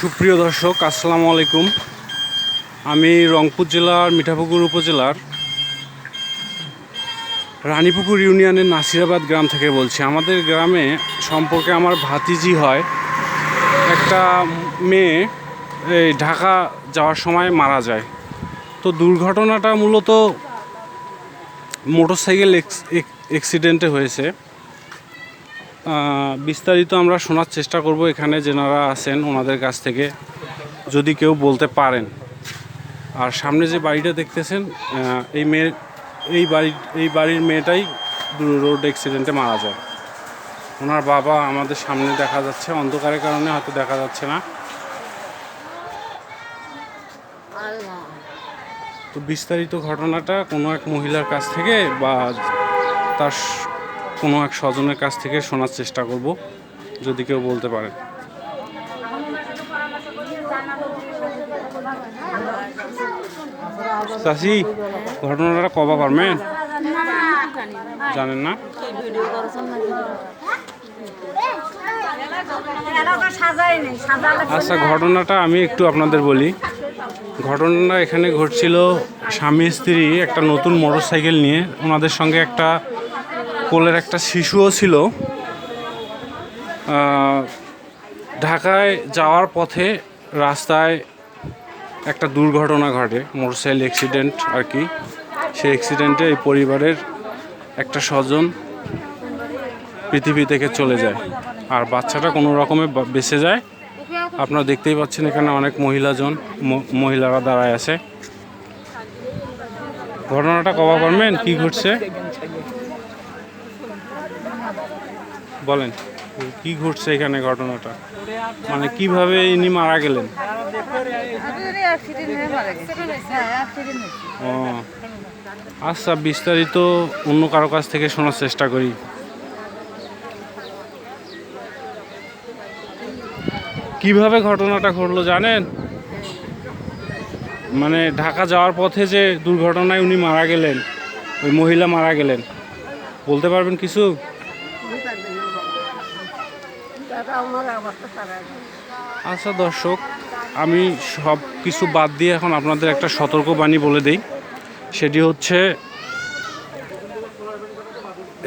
সুপ্রিয় দর্শক, আসসালামু আলাইকুম। আমি রংপুর জেলার মিঠাপুকুর উপজেলার রানীপুকুর ইউনিয়নের নাসিরাবাদ গ্রাম থেকে বলছি। আমাদের গ্রামে সম্পর্কে আমার ভাতিজি হয়। একটা মেয়ে, এই ঢাকা যাওয়ার সময় মারা যায়। তো দুর্ঘটনাটা মূলত মোটরসাইকেল অ্যাক্সিডেন্টে হয়েছে। বিস্তারিত আমরা শোনার চেষ্টা করব এখানে যেনারা আছেন ওনাদের কাছ থেকে, যদি কেউ বলতে পারেন। আর সামনে যে বাড়িটা দেখতেছেন এই মেয়ে, এই বাড়ি, এই বাড়ির মেয়েটাই রোড অ্যাক্সিডেন্টে মারা যায়। ওনার বাবা আমাদের সামনে দেখা যাচ্ছে, অন্ধকারের কারণে হয়তো দেখা যাচ্ছে না। তো বিস্তারিত ঘটনাটা কোনো এক মহিলার কাছ থেকে বা তার কোনো এক স্বজনের কাছ থেকে শোনার চেষ্টা করব, যদি কেউ বলতে পারে। চাষি ঘটনাটা কবা পারবেন? জানেন না? আচ্ছা ঘটনাটা আমি একটু আপনাদের বলি। ঘটনাটা এখানে ঘটছিল স্বামী স্ত্রী একটা নতুন মোটরসাইকেল নিয়ে ওনাদের সঙ্গে একটা কোলের একটা শিশুও ছিল। ঢাকায় যাওয়ার পথে রাস্তায় একটা দুর্ঘটনা ঘটে, মোটরসাইকেল অ্যাক্সিডেন্ট আর কি। সেই অ্যাক্সিডেন্টে এই পরিবারের একটা স্বজন পৃথিবী থেকে চলে যায়। আর বাচ্চাটা কোনো রকমে বেঁচে যায়। আপনারা দেখতেই পাচ্ছেন এখানে অনেক মহিলাজন মহিলারা দাঁড়ায় আছে। ঘটনাটা কবা পারবেন? কি ঘটছে? বলেন, কি ঘটছে এখানে ঘটনাটা? মানে কীভাবে ইনি মারা গেলেন? ও আচ্ছা বিস্তারিত অন্য কারও কাছ থেকে শোনার চেষ্টা করি। কীভাবে ঘটনাটা ঘটলো জানেন? মানে ঢাকা যাওয়ার পথে যে দুর্ঘটনায় উনি মারা গেলেন, ওই মহিলা মারা গেলেন, বলতে পারবেন কিছু? আচ্ছা দর্শক, আমি সব কিছু বাদ দিয়ে এখন আপনাদের একটা সতর্কবাণী বলে দিই। সেটি হচ্ছে,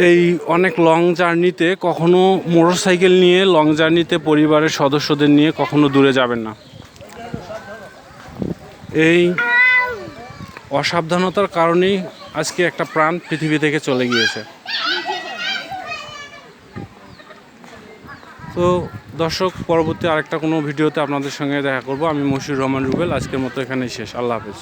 এই অনেক লং জার্নিতে কখনো মোটরসাইকেল নিয়ে লং জার্নিতে পরিবারের সদস্যদের নিয়ে কখনো দূরে যাবেন না। এই অসাবধানতার কারণেই আজকে একটা প্রাণ পৃথিবী থেকে চলে গিয়েছে। তো দর্শক, পরবর্তী আরেকটা কোনো ভিডিওতে আপনাদের সঙ্গে দেখা করব। আমি মশিউর রহমান রুবেল, আজকের মতো এখানেই শেষ। আল্লাহ হাফেজ।